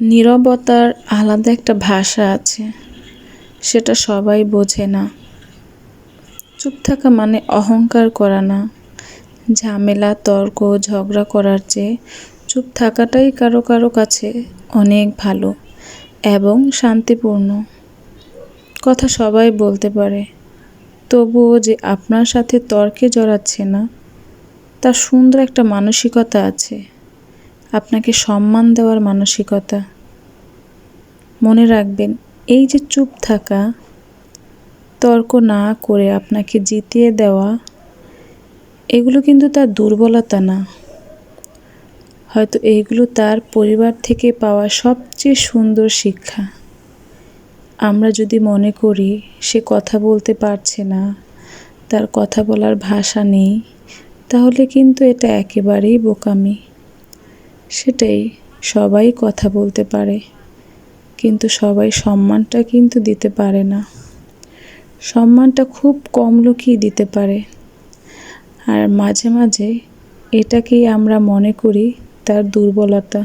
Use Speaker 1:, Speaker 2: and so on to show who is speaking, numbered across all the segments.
Speaker 1: নীরবতার আলাদা একটা ভাষা আছে, সেটা সবাই বোঝে না। চুপ থাকা মানে অহংকার করা না। ঝামেলা, তর্ক, ঝগড়া করার চেয়ে চুপ থাকাটাই কারও কারও কাছে অনেক ভালো এবং শান্তিপূর্ণ। কথা সবাই বলতে পারে, তবুও যে আপনার সাথে তর্কে জড়াচ্ছে না, তার সুন্দর একটা মানসিকতা আছে। আপনাকে সম্মান দেওয়ার মানসিকতা। মনে রাখবেন, এই যে চুপ থাকা, তর্ক না করে আপনাকে জিতিয়ে দেওয়া, এগুলো কিন্তু তার দুর্বলতা না। হয়তো এইগুলো তার পরিবার থেকে পাওয়া সবচেয়ে সুন্দর শিক্ষা। আমরা যদি মনে করি সে কথা বলতে পারছে না, তার কথা বলার ভাষা নেই, তাহলে কিন্তু এটা একেবারেই বোকামি। সেটাই, সবাই কথা বলতে পারে, কিন্তু সবাই সম্মানটা কিন্তু দিতে পারে না। সম্মানটা খুব কম লোকই দিতে পারে। আর মাঝে মাঝে এটাকেই আমরা মনে করি তার দুর্বলতা।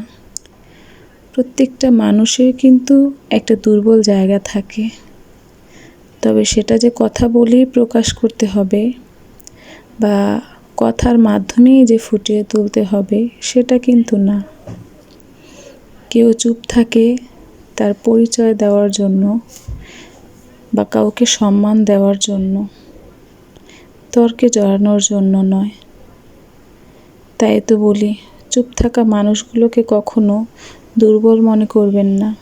Speaker 1: প্রত্যেকটা মানুষের কিন্তু একটা দুর্বল জায়গা থাকে। তবে সেটা যে কথা বলেই প্রকাশ করতে হবে বা কথার মাধ্যমেই যে ফুটিয়ে তুলতে হবে, সেটা কিন্তু না। কেউ চুপ থাকে তার পরিচয় দেওয়ার জন্য বা কাউকে সম্মান দেওয়ার জন্য, তর্কে জড়ানোর জন্য নয়। তাই তো বলি, চুপ থাকা মানুষগুলোকে কখনো দুর্বল মনে করবেন না।